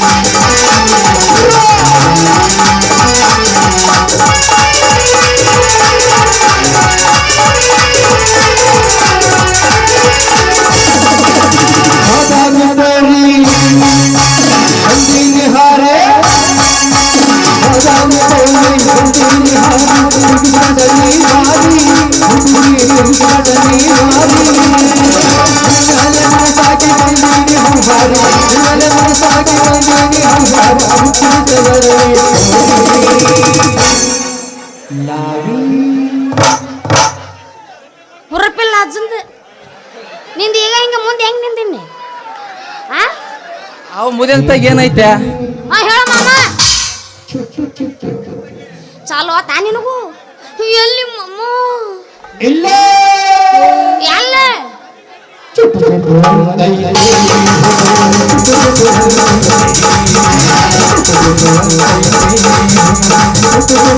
Bye. ಹುರುಪಿಲ್ಲ ಅಜ್ಜಂದ ನಿಂದ ಈಗ ಹಿಂಗ ಮುಂದೆ ಹೆಂಗ್ ನಿಂದಿನಿ ಆ ಅವ ಮುದೆಂತಾಗ ಏನೈತೆ ಹೇಳ ಮಾಮ ಚಾಲು ಆತ ನಿನಗೂ ಎಲ್ಲಿ ಮಮ್ಮ ಇಲ್ಲ ಎಲ್ಲ ಚುಪ್ ಹರಿ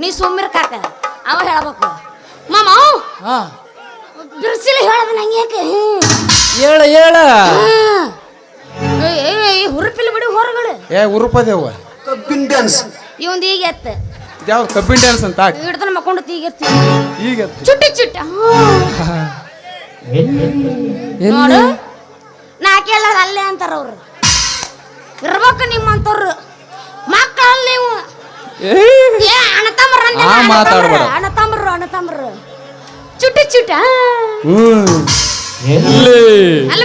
ನೀ ಸುಮ್ಮಿರ್ ಕಾಕ. ಅವ ಹೇಳ್ಬೇಕು. ಮಾಮ ಹಾ. ಬಿರ್ಸಿಲಿ ಹೇಳದ ನಂಗೆ ಹೇಳ ಹೇಳ. ಹುರುಪಿಲ್ ಬಿಡಿ ಹೊರಗಳು ಏ ಉರುಪದೇವ ಕಬ್ಬಿನ ಡ್ಯಾನ್ಸ್ ಇವಂದ ಈಗ ಎತ್ತ. ಯಾವ ಕಬ್ಬಿನ ಡ್ಯಾನ್ಸ್ ಅಂತ. ಹಿಡ್ದನ ಮಕ್ಕೊಂಡು ಎತ್ತ. ಈಗ ಚುಟ್ಟಿ ಚುಟ್ಟ. ನೋಡು. ನಾ ಎಲ್ಲ ಅಲ್ಲೇ ಅಂತಾರ ಅವ್ರು. ಇರ್ಬೇಕು ನಿಮ್ಮಂತವ್ರು. ಮಕ್ಕಳಲ್ಲಿ ನೀವು. ಏ ಆ ಮಾತಾಡ್ಬೇಡ. ಅಣ್ಣ ತಮ್ಮರು ಅಣ್ಣ ತಮ್ಮರು. ಚುಟ್ಟಿ ಚುಟ್ಟ ಎಲ್ಲಿ? ಅಲ್ಲಿ